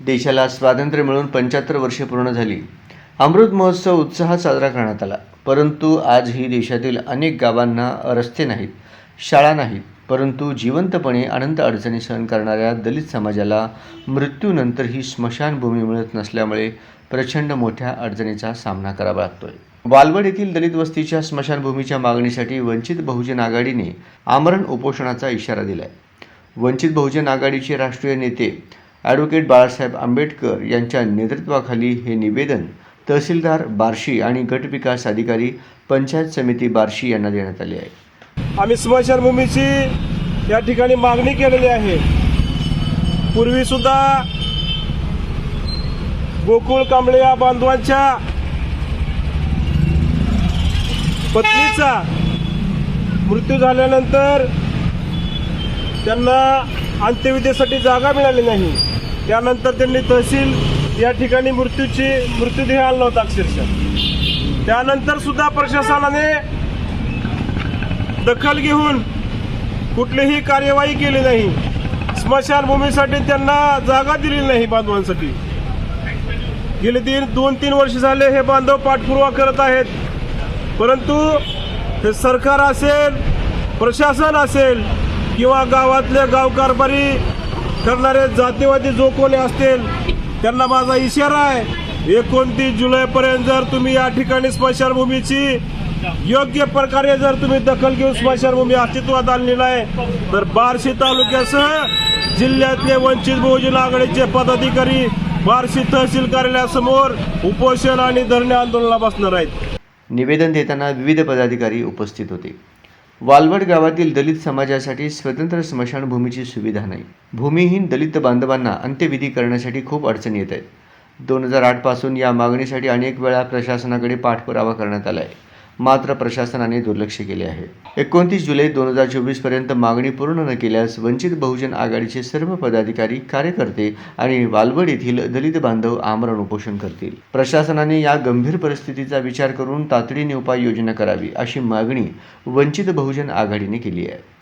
देशाला स्वातंत्र्य मिळून पंच्याहत्तर वर्षे पूर्ण झाली. अमृत महोत्सव उत्साहात साजरा करण्यात आला परंतु आजही देशातील अनेक गावांना रस्ते नाहीत शाळा नाहीत परंतु जिवंतपणे अनंत अडचणी सहन करणाऱ्या दलित समाजाला मृत्यूनंतर ही स्मशानभूमी मिळत नसल्यामुळे प्रचंड मोठ्या अडचणीचा सामना करावा लागतोय. वालवड येथील दलित वस्तीच्या स्मशानभूमीच्या मागणीसाठी वंचित बहुजन आघाडीने आमरण उपोषणाचा इशारा दिलाय. वंचित बहुजन आघाडीचे राष्ट्रीय नेते ॲडव्होकेट बाळासाहेब आंबेडकर यांच्या नेतृत्वाखाली हे निवेदन तहसीलदार बार्शी आणि गटविकास अधिकारी पंचायत समिती बार्शी यांना देण्यात आले आहे. आम्ही स्मशानभूमीची या ठिकाणी मागणी केलेली आहे. पूर्वीसुद्धा गोकुळ कांबळे या बांधवांच्या पत्नीचा मृत्यू झाल्यानंतर त्यांना अंत्यविधीसाठी जागा मिळाली नाही. त्यानंतर त्यांनी तहसील या ठिकाणी मृत्यूची मृत्यूदेह आणला होता अक्षरशः. त्यानंतर सुद्धा प्रशासनाने दखल घेऊन कुठलीही कार्यवाही केली नाही. स्मशानभूमीसाठी त्यांना जागा दिली नाही बांधवांसाठी. गेले तीन दोन तीन वर्ष झाले हे बांधव पाठपुरावा करत आहेत. परंतु हे सरकार असेल प्रशासन असेल किंवा गावातले गावकारभारी करणारे जातीवादी जो कोणी असतील त्यांना माझा इशारा आहे. एकोणतीस जुलैपर्यंत जर तुम्ही या ठिकाणी स्मशानभूमीची योग्य प्रकारे जर तुम्ही दखल घेऊन स्मशानभूमी अस्तित्वात आणली नाही तर बार्शी तालुक्यासह जिल्ह्यातले वंचित बहुजन आघाडीचे पदाधिकारी बार्शी तहसील कार्यालयासमोर उपोषण आणि धरणे आंदोलनाला बसणार आहेत. निवेदन देताना विविध पदाधिकारी उपस्थित होते. वालवड गावातील दलित समाजासाठी स्वतंत्र स्मशानभूमीची सुविधा नाही. भूमिहीन दलित बांधवांना अंत्यविधी करण्यासाठी खूप अडचणी येत आहेत. दोन हजार आठपासून या मागणीसाठी अनेक वेळा प्रशासनाकडे पाठपुरावा करण्यात आला आहे मात्र प्रशासनाने दुर्लक्ष केले आहे. एकोणतीस जुलै दोन हजार चोवीसपर्यंत मागणी पूर्ण न केल्यास वंचित बहुजन आघाडीचे सर्व पदाधिकारी कार्यकर्ते आणि वालवड येथील दलित बांधव आमरण उपोषण करतील. प्रशासनाने या गंभीर परिस्थितीचा विचार करून तातडीने उपाययोजना करावी अशी मागणी वंचित बहुजन आघाडीने केली आहे.